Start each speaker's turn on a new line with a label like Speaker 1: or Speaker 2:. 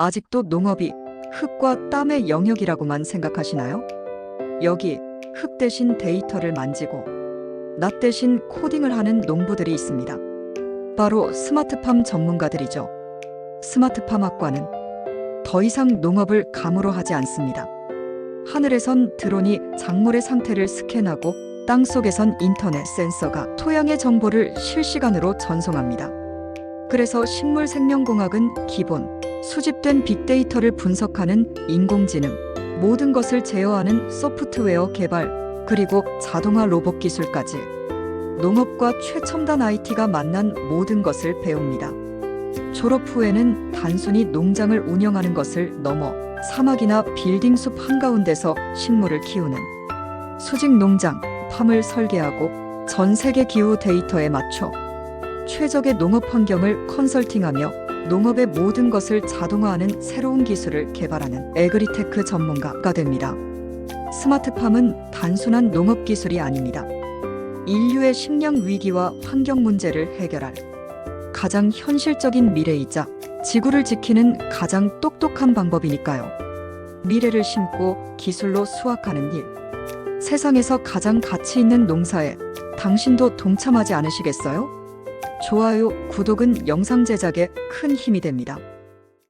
Speaker 1: 아직도 농업이 흙과 땀의 영역이라고만 생각하시나요? 여기 흙 대신 데이터를 만지고 낫 대신 코딩을 하는 농부들이 있습니다. 바로 스마트팜 전문가들이죠. 스마트팜 학과는 더 이상 농업을 감으로 하지 않습니다. 하늘에선 드론이 작물의 상태를 스캔하고 땅 속에선 인터넷 센서가 토양의 정보를 실시간으로 전송합니다. 그래서 식물 생명공학은 기본, 수집된 빅데이터를 분석하는 인공지능, 모든 것을 제어하는 소프트웨어 개발, 그리고 자동화 로봇 기술까지 농업과 최첨단 IT가 만난 모든 것을 배웁니다. 졸업 후에는 단순히 농장을 운영하는 것을 넘어 사막이나 빌딩 숲 한가운데서 식물을 키우는 수직 농장, 팜을 설계하고 전 세계 기후 데이터에 맞춰 최적의 농업 환경을 컨설팅하며 농업의 모든 것을 자동화하는 새로운 기술을 개발하는 에그리테크 전문가가 됩니다. 스마트팜은 단순한 농업 기술이 아닙니다. 인류의 식량 위기와 환경 문제를 해결할 가장 현실적인 미래이자 지구를 지키는 가장 똑똑한 방법이니까요. 미래를 심고 기술로 수확하는 일. 세상에서 가장 가치 있는 농사에 당신도 동참하지 않으시겠어요? 좋아요, 구독은 영상 제작에 큰 힘이 됩니다.